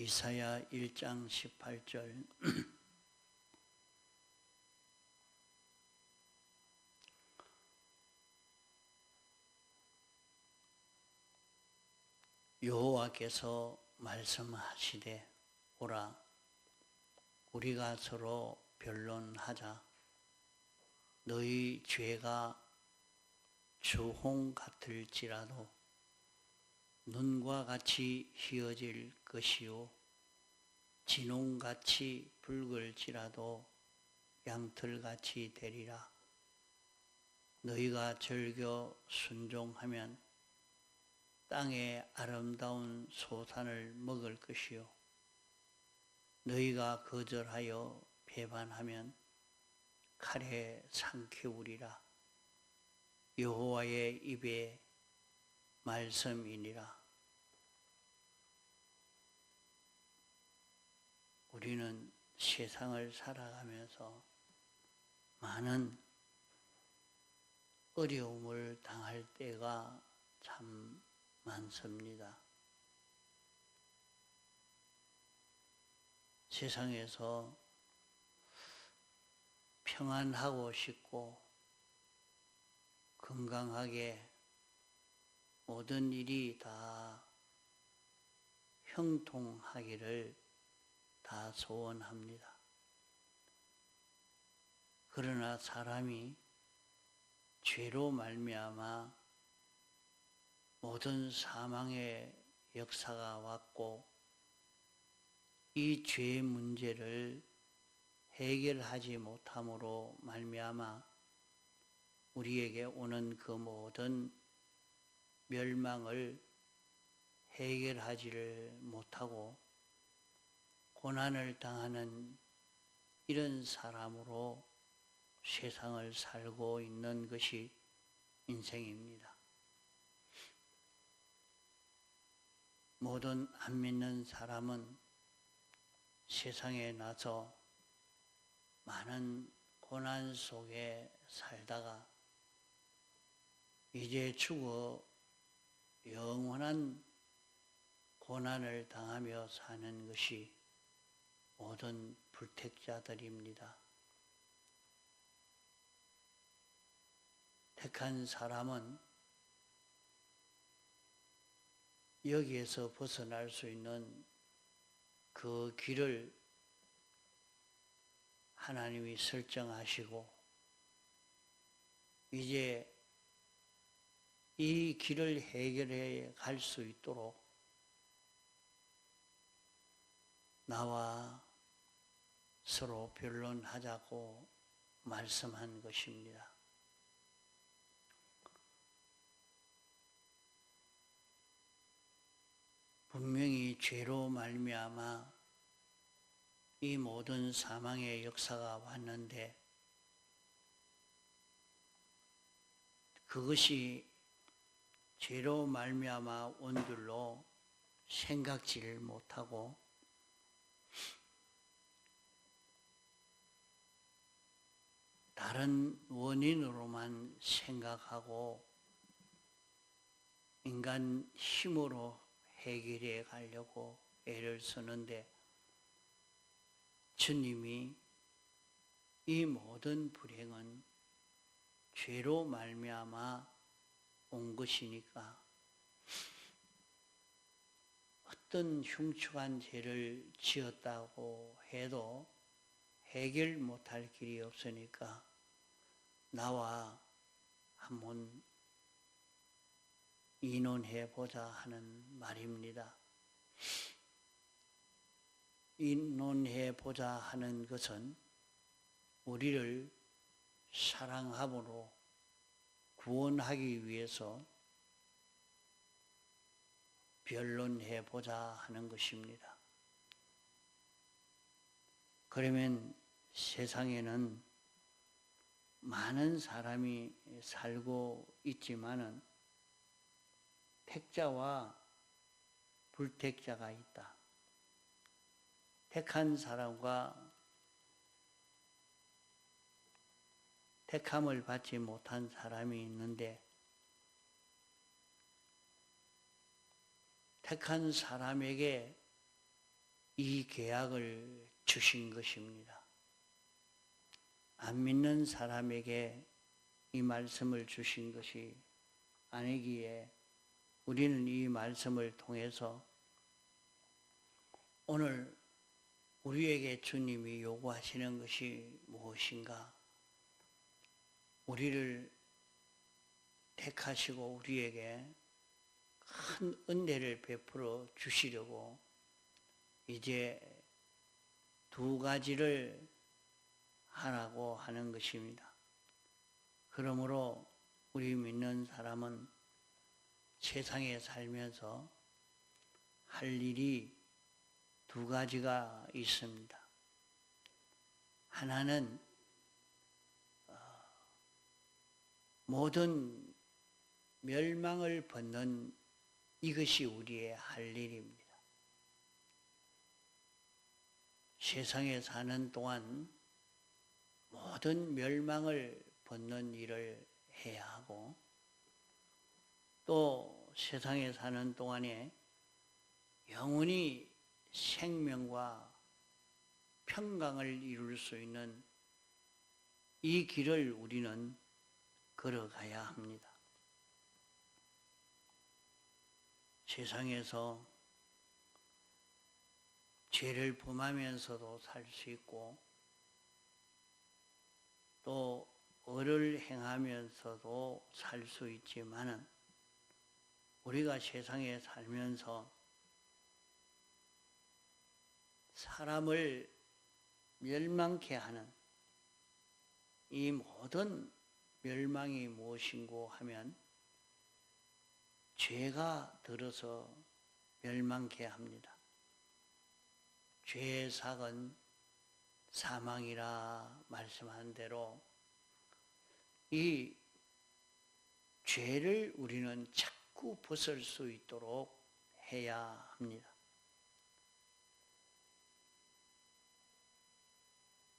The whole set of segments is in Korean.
이사야 1장 18절. 여호와께서 말씀하시되 오라 우리가 서로 변론하자. 너희 죄가 주홍 같을지라도 눈과 같이 희어질 것이요. 진홍같이 붉을지라도 양털같이 되리라. 너희가 절겨 순종하면 땅의 아름다운 소산을 먹을 것이요. 너희가 거절하여 배반하면 칼에 삼키우리라. 여호와의 입에 말씀이니라 우리는 세상을 살아가면서 많은 어려움을 당할 때가 참 많습니다. 세상에서 평안하고 싶고 건강하게 모든 일이 다 형통하기를 다 소원합니다. 그러나 사람이 죄로 말미암아 모든 사망의 역사가 왔고 이 죄의 문제를 해결하지 못함으로 말미암아 우리에게 오는 그 모든 멸망을 해결하지를 못하고 고난을 당하는 이런 사람으로 세상을 살고 있는 것이 인생입니다. 모든 안 믿는 사람은 세상에 나서 많은 고난 속에 살다가 이제 죽어 영원한 고난을 당하며 사는 것이 모든 불택자들입니다. 택한 사람은 여기에서 벗어날 수 있는 그 길을 하나님이 설정하시고 이제 이 길을 해결해 갈 수 있도록 나와 서로 변론하자고 말씀한 것입니다. 분명히 죄로 말미암아 이 모든 사망의 역사가 왔는데 그것이 죄로 말미암아 온들로 생각지를 못하고 다른 원인으로만 생각하고 인간 힘으로 해결해 가려고 애를 쓰는데 주님이 이 모든 불행은 죄로 말미암아 온 것이니까 어떤 흉측한 죄를 지었다고 해도 해결 못할 길이 없으니까 나와 한번 인원해 보자 하는 말입니다. 인론해 보자 하는 것은 우리를 사랑함으로 구원하기 위해서 변론해 보자 하는 것입니다. 그러면 세상에는 많은 사람이 살고 있지만은 택자와 불택자가 있다. 택한 사람과 택함을 받지 못한 사람이 있는데 택한 사람에게 이 계약을 주신 것입니다. 안 믿는 사람에게 이 말씀을 주신 것이 아니기에 우리는 이 말씀을 통해서 오늘 우리에게 주님이 요구하시는 것이 무엇인가? 우리를 택하시고 우리에게 큰 은혜를 베풀어 주시려고 이제 두 가지를 하라고 하는 것입니다. 그러므로 우리 믿는 사람은 세상에 살면서 할 일이 두 가지가 있습니다. 하나는 어, 모든 멸망을 벗는 이것이 우리의 할 일입니다. 세상에 사는 동안 모든 멸망을 벗는 일을 해야 하고 또 세상에 사는 동안에 영원히 생명과 평강을 이룰 수 있는 이 길을 우리는 걸어가야 합니다. 세상에서 죄를 범하면서도 살 수 있고 또 을을 행하면서도 살 수 있지만은 우리가 세상에 살면서 사람을 멸망케 하는 이 모든 멸망이 무엇인고 하면 죄가 들어서 멸망케 합니다. 죄의 삭은 사망이라 말씀한 대로 이 죄를 우리는 자꾸 벗을 수 있도록 해야 합니다.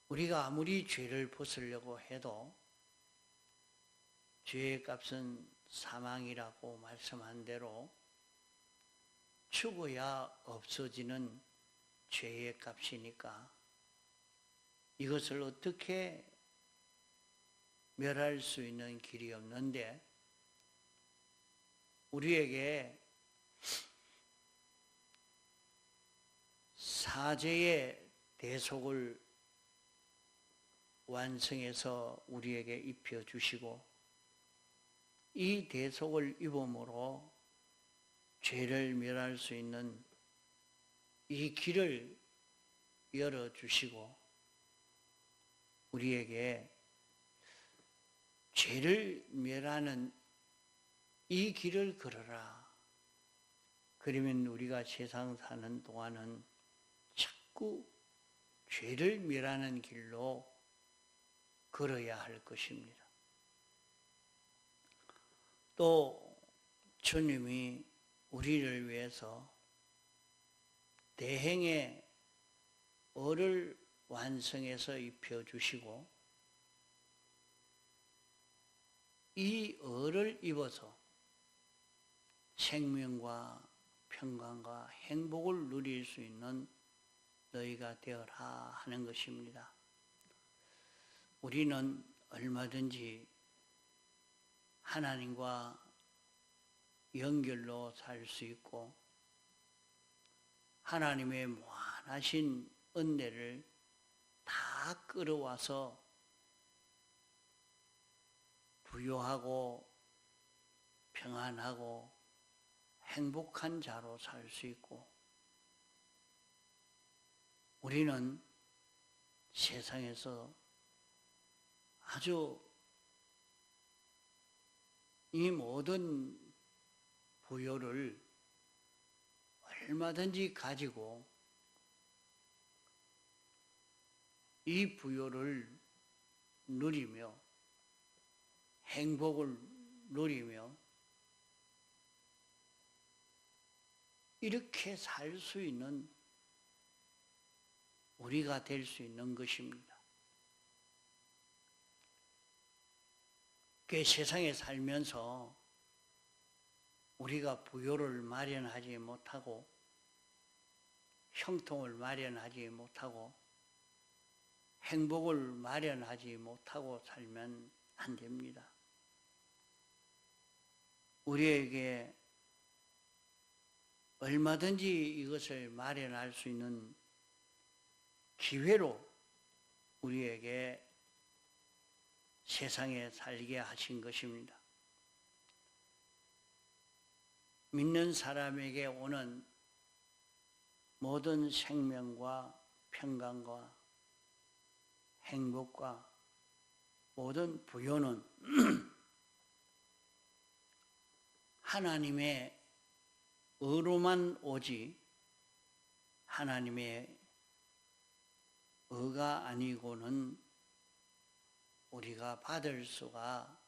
우리가 아무리 죄를 벗으려고 해도 죄의 값은 사망이라고 말씀한 대로 죽어야 없어지는 죄의 값이니까 이것을 어떻게 멸할 수 있는 길이 없는데 우리에게 사제의 대속을 완성해서 우리에게 입혀 주시고 이 대속을 입음으로 죄를 멸할 수 있는 이 길을 열어 주시고 우리에게 죄를 멸하는 이 길을 걸어라. 그러면 우리가 세상 사는 동안은 자꾸 죄를 멸하는 길로 걸어야 할 것입니다. 또 주님이 우리를 위해서 대행의 어를 완성해서 입혀 주시고 이 어를 입어서 생명과 평강과 행복을 누릴 수 있는 너희가 되어라 하는 것입니다. 우리는 얼마든지 하나님과 연결로 살 수 있고 하나님의 무한하신 은혜를 다 끌어와서 부유하고 평안하고 행복한 자로 살 수 있고 우리는 세상에서 아주 이 모든 부여를 얼마든지 가지고 이 부여를 누리며 행복을 누리며 이렇게 살 수 있는 우리가 될 수 있는 것입니다. 그 세상에 살면서 우리가 부여를 마련하지 못하고 형통을 마련하지 못하고 행복을 마련하지 못하고 살면 안 됩니다. 우리에게 얼마든지 이것을 마련할 수 있는 기회로 우리에게 세상에 살게 하신 것입니다. 믿는 사람에게 오는 모든 생명과 평강과 행복과 모든 부여는 하나님의 의로만 오지 하나님의 의가 아니고는 우리가 받을 수가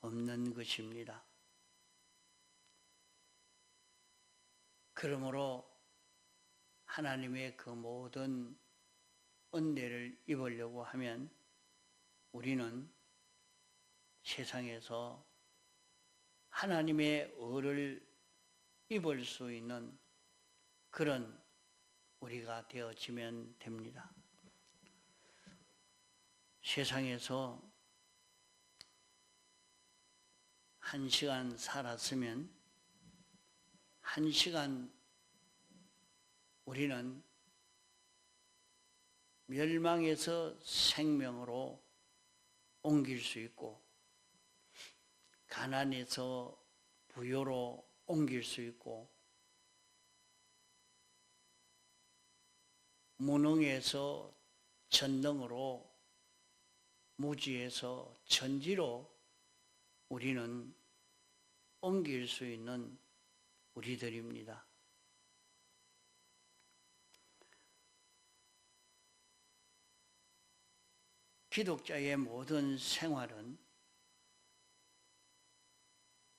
없는 것입니다. 그러므로 하나님의 그 모든 은혜를 입으려고 하면 우리는 세상에서 하나님의 의를 입을 수 있는 그런 우리가 되어지면 됩니다. 세상에서 한 시간 살았으면 한 시간 우리는 멸망에서 생명으로 옮길 수 있고 가난에서 부여로 옮길 수 있고 무능에서 전능으로 무지에서 천지로 우리는 옮길 수 있는 우리들입니다. 기독자의 모든 생활은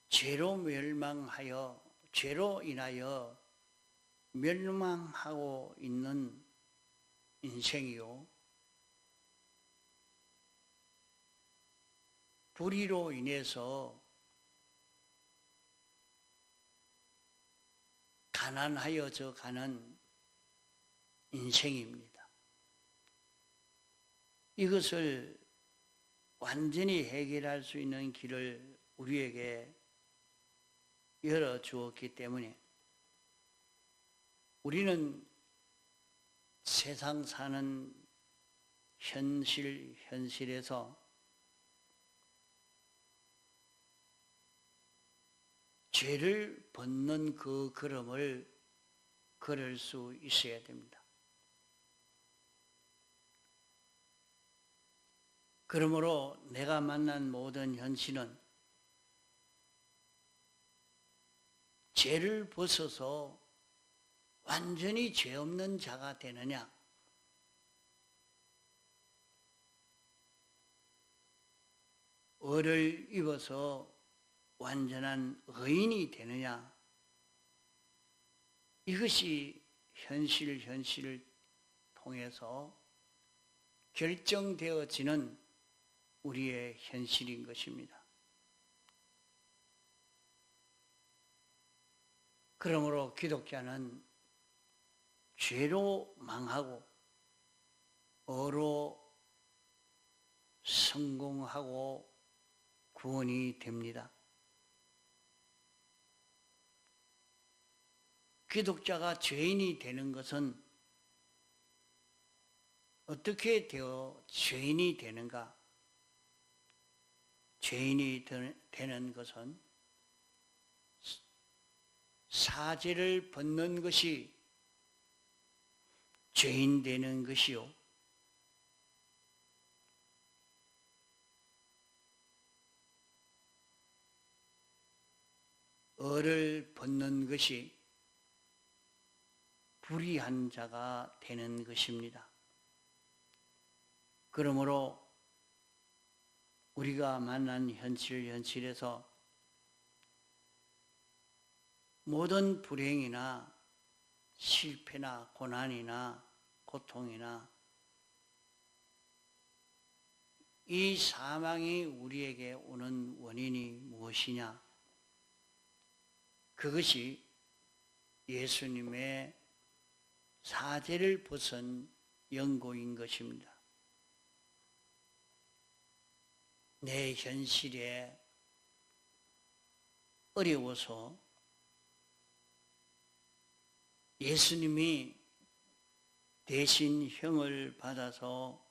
죄로 멸망하여 죄로 인하여 멸망하고 있는 인생이요. 불의로 인해서 가난하여져 가는 인생입니다. 이것을 완전히 해결할 수 있는 길을 우리에게 열어 주었기 때문에 우리는 세상 사는 현실, 현실에서 죄를 벗는 그 걸음을 걸을 수 있어야 됩니다. 그러므로 내가 만난 모든 현실은 죄를 벗어서 완전히 죄 없는 자가 되느냐? 의를 입어서 완전한 의인이 되느냐? 이것이 현실, 현실을 통해서 결정되어지는 우리의 현실인 것입니다. 그러므로 기독자는 죄로 망하고 어로 성공하고 구원이 됩니다. 기독자가 죄인이 되는 것은 어떻게 되어 죄인이 되는가? 죄인이 되는 것은 사죄를 벗는 것이 죄인 되는 것이요. 어를 벗는 것이 불의한 자가 되는 것입니다. 그러므로 우리가 만난 현실 현실에서 모든 불행이나 실패나 고난이나 고통이나 이 사망이 우리에게 오는 원인이 무엇이냐? 그것이 예수님의 사제를 벗은 연고인 것입니다. 내 현실에 어려워서 예수님이 대신 형을 받아서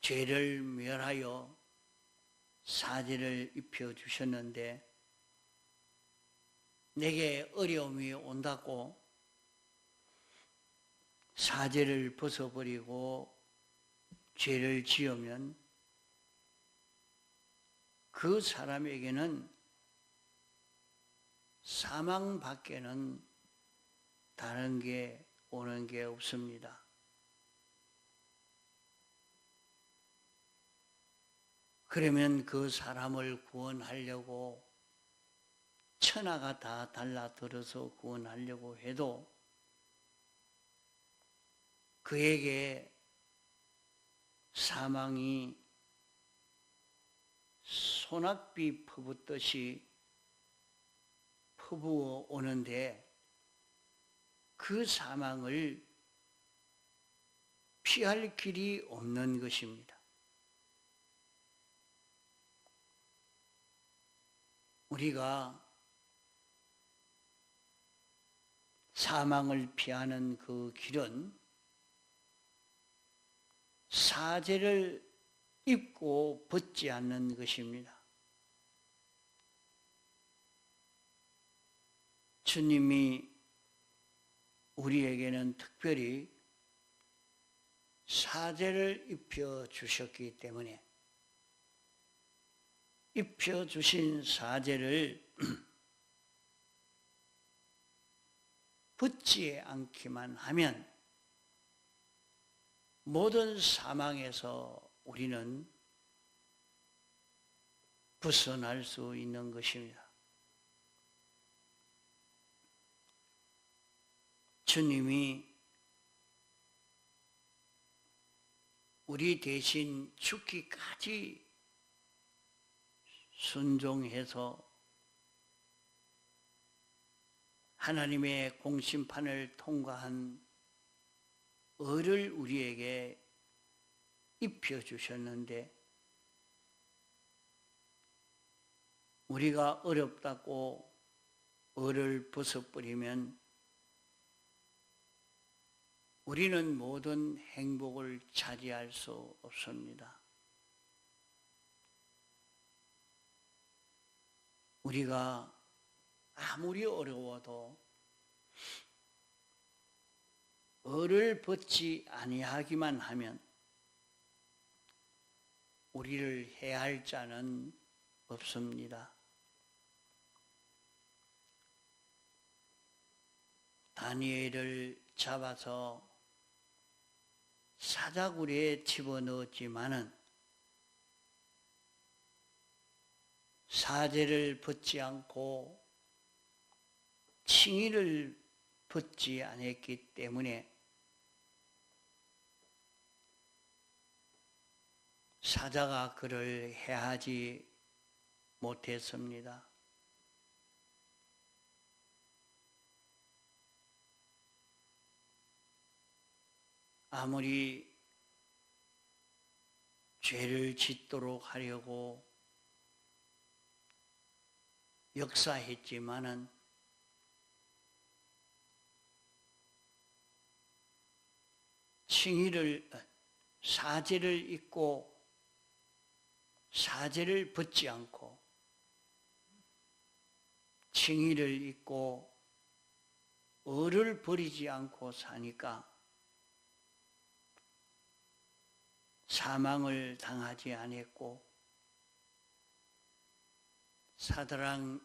죄를 멸하여 사제를 입혀 주셨는데 내게 어려움이 온다고 사제를 벗어버리고 죄를 지으면 그 사람에게는 사망 밖에는 다른 게 오는 게 없습니다. 그러면 그 사람을 구원하려고 천하가 다 달라들어서 구원하려고 해도 그에게 사망이 소낙비 퍼붓듯이 퍼부어 오는데 그 사망을 피할 길이 없는 것입니다. 우리가 사망을 피하는 그 길은 사제를 입고 벗지 않는 것입니다. 주님이 우리에게는 특별히 사제를 입혀 주셨기 때문에 입혀 주신 사제를 붙지 않기만 하면 모든 사망에서 우리는 벗어날 수 있는 것입니다. 주님이 우리 대신 죽기까지 순종해서 하나님의 공심판을 통과한 을을 우리에게 입혀 주셨는데 우리가 어렵다고 을을 벗어버리면 우리는 모든 행복을 차지할 수 없습니다. 우리가 아무리 어려워도 을을 벗지 아니하기만 하면 우리를 해할 자는 없습니다. 다니엘을 잡아서 사자굴에 집어넣었지만은 사제를 벗지 않고 칭의를 벗지 않았기 때문에 사자가 그를 해하지 못했습니다. 아무리 죄를 짓도록 하려고 역사했지만은 칭의를 사제를 잊고 사제를 벗지 않고 칭의를 잊고 을을 버리지 않고 사니까 사망을 당하지 않았고 사드랑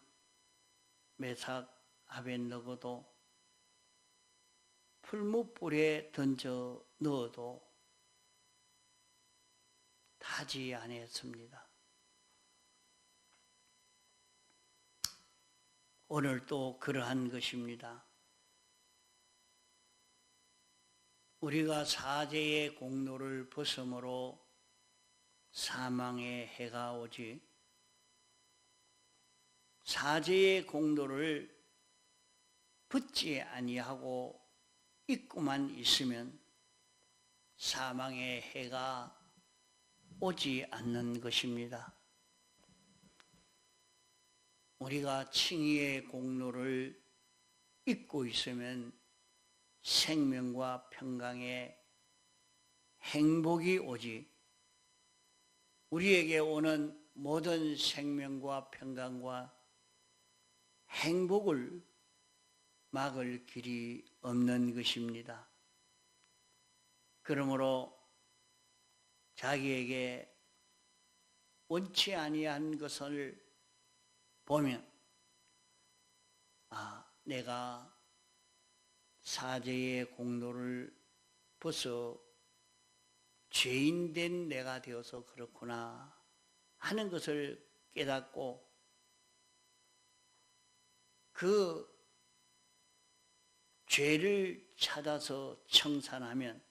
메삭 아벤너고도 풀무불에 던져 넣어도 타지 않았습니다. 오늘 또 그러한 것입니다. 우리가 사제의 공로를 벗음으로 사망의 해가 오지 사제의 공로를 붙지 아니하고 잊고만 있으면 사망의 해가 오지 않는 것입니다. 우리가 칭의의 공로를 잊고 있으면 생명과 평강의 행복이 오지 우리에게 오는 모든 생명과 평강과 행복을 막을 길이 없는 것입니다. 그러므로 자기에게 원치 아니한 것을 보면 아 내가 사제의 공로를 벗어 죄인된 내가 되어서 그렇구나 하는 것을 깨닫고 그 죄를 찾아서 청산하면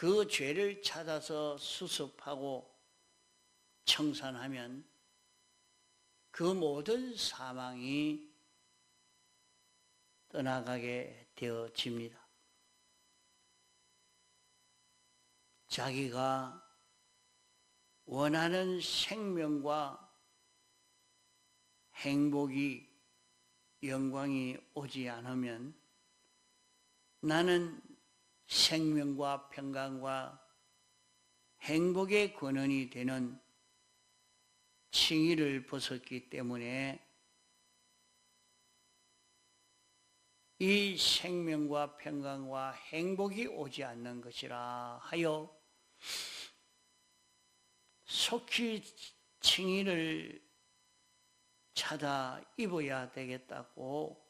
그 죄를 찾아서 수습하고 청산하면 그 모든 사망이 떠나가게 되어집니다. 자기가 원하는 생명과 행복이 영광이 오지 않으면 나는 생명과 평강과 행복의 근원이 되는 칭의를 벗었기 때문에 이 생명과 평강과 행복이 오지 않는 것이라 하여 속히 칭의를 찾아 입어야 되겠다고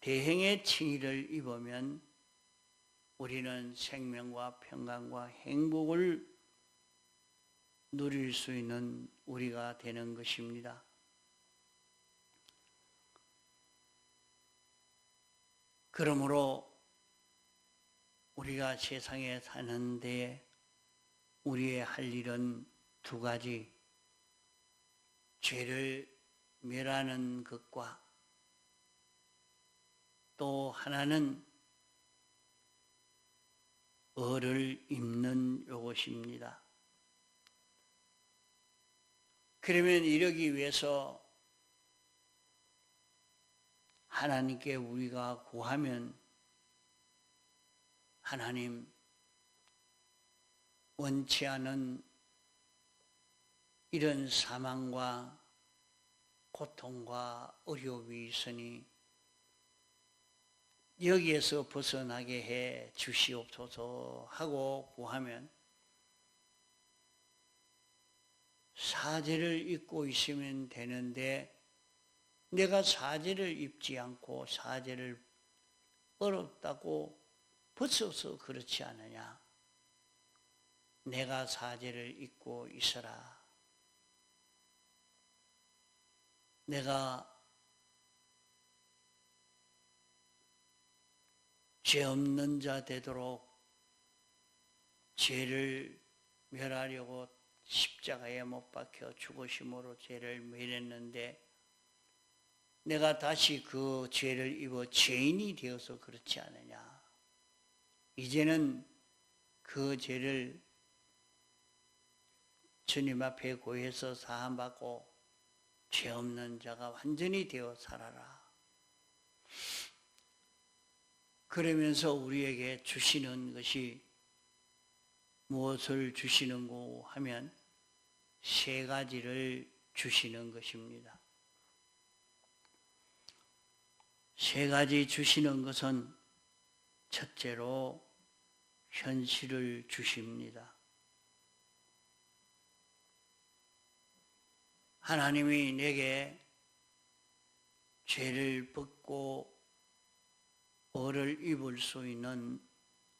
대행의 칭의를 입으면 우리는 생명과 평강과 행복을 누릴 수 있는 우리가 되는 것입니다. 그러므로 우리가 세상에 사는데 우리의 할 일은 두 가지. 죄를 멸하는 것과 또 하나는 어를 입는 요것입니다. 그러면 이러기 위해서 하나님께 우리가 구하면 하나님 원치 않은 이런 사망과 고통과 어려움이 있으니 여기에서 벗어나게 해 주시옵소서 하고 구하면 사제를 입고 있으면 되는데 내가 사제를 입지 않고 사제를 어렵다고 벗어서 그렇지 않느냐. 내가 사제를 입고 있어라. 내가 죄 없는 자 되도록 죄를 멸하려고 십자가에 못 박혀 죽으심으로 죄를 멸했는데 내가 다시 그 죄를 입어 죄인이 되어서 그렇지 않느냐. 이제는 그 죄를 주님 앞에 고해서 사함받고 죄 없는 자가 완전히 되어 살아라. 그러면서 우리에게 주시는 것이 무엇을 주시는고 하면 세 가지를 주시는 것입니다. 세 가지 주시는 것은 첫째로 현실을 주십니다. 하나님이 내게 죄를 벗고 벌을 입을 수 있는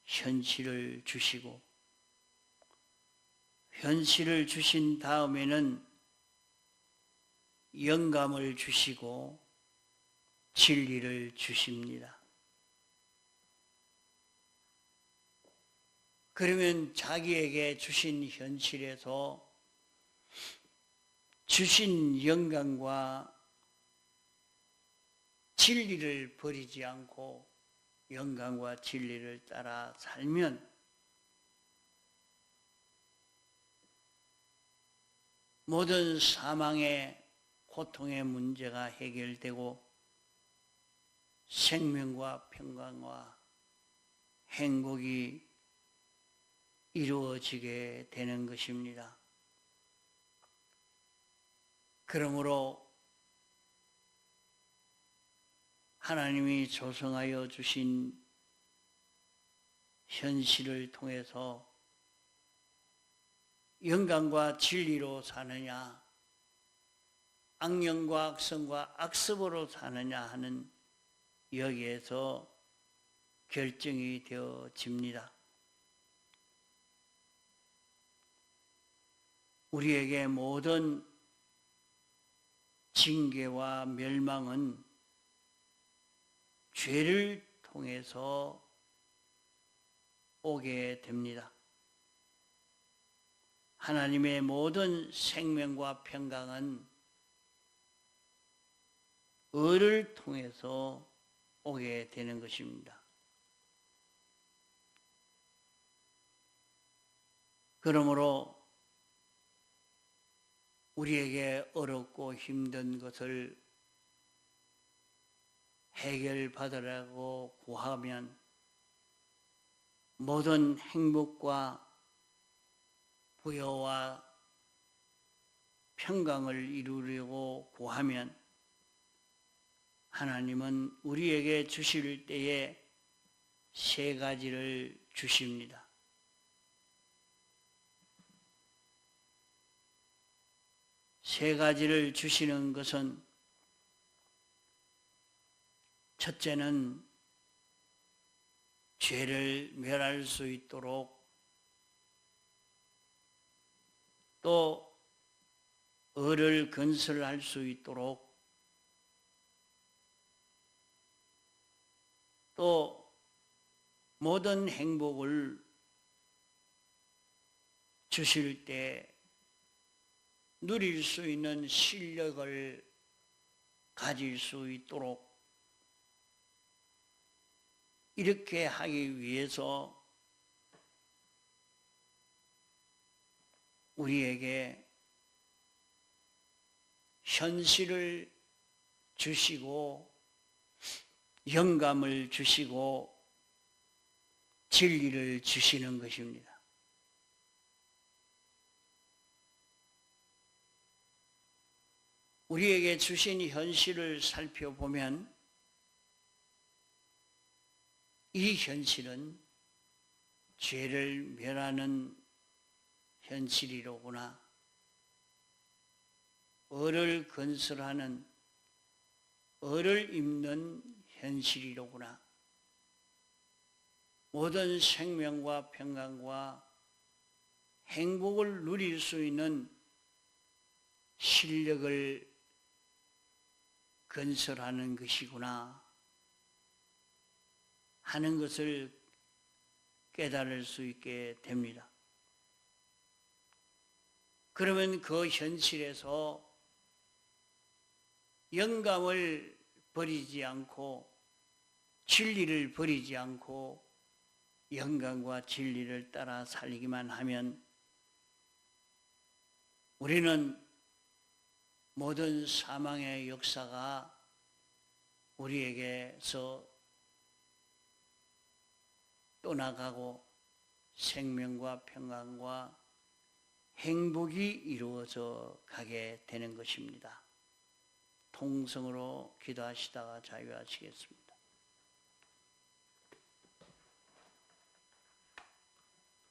현실을 주시고 현실을 주신 다음에는 영감을 주시고 진리를 주십니다. 그러면 자기에게 주신 현실에서 주신 영광과 진리를 버리지 않고 영광과 진리를 따라 살면 모든 사망의 고통의 문제가 해결되고 생명과 평강과 행복이 이루어지게 되는 것입니다. 그러므로 하나님이 조성하여 주신 현실을 통해서 영광과 진리로 사느냐, 악령과 악성과 악습으로 사느냐 하는 여기에서 결정이 되어집니다. 우리에게 모든 징계와 멸망은 죄를 통해서 오게 됩니다. 하나님의 모든 생명과 평강은 의를 통해서 오게 되는 것입니다. 그러므로 우리에게 어렵고 힘든 것을 해결받으라고 구하면 모든 행복과 부여와 평강을 이루려고 구하면 하나님은 우리에게 주실 때에 세 가지를 주십니다. 세 가지를 주시는 것은 첫째는 죄를 멸할 수 있도록 또 을을 건설할 수 있도록 또 모든 행복을 주실 때 누릴 수 있는 실력을 가질 수 있도록 이렇게 하기 위해서 우리에게 현실을 주시고 영감을 주시고 진리를 주시는 것입니다. 우리에게 주신 현실을 살펴보면 이 현실은 죄를 멸하는 현실이로구나. 을을 건설하는 을을 입는 현실이로구나. 모든 생명과 평강과 행복을 누릴 수 있는 실력을 건설하는 것이구나 하는 것을 깨달을 수 있게 됩니다. 그러면 그 현실에서 영감을 버리지 않고 진리를 버리지 않고 영감과 진리를 따라 살기만 하면 우리는 모든 사망의 역사가 우리에게서 떠나가고 생명과 평강과 행복이 이루어져 가게 되는 것입니다. 통성으로 기도하시다가 자유하시겠습니다.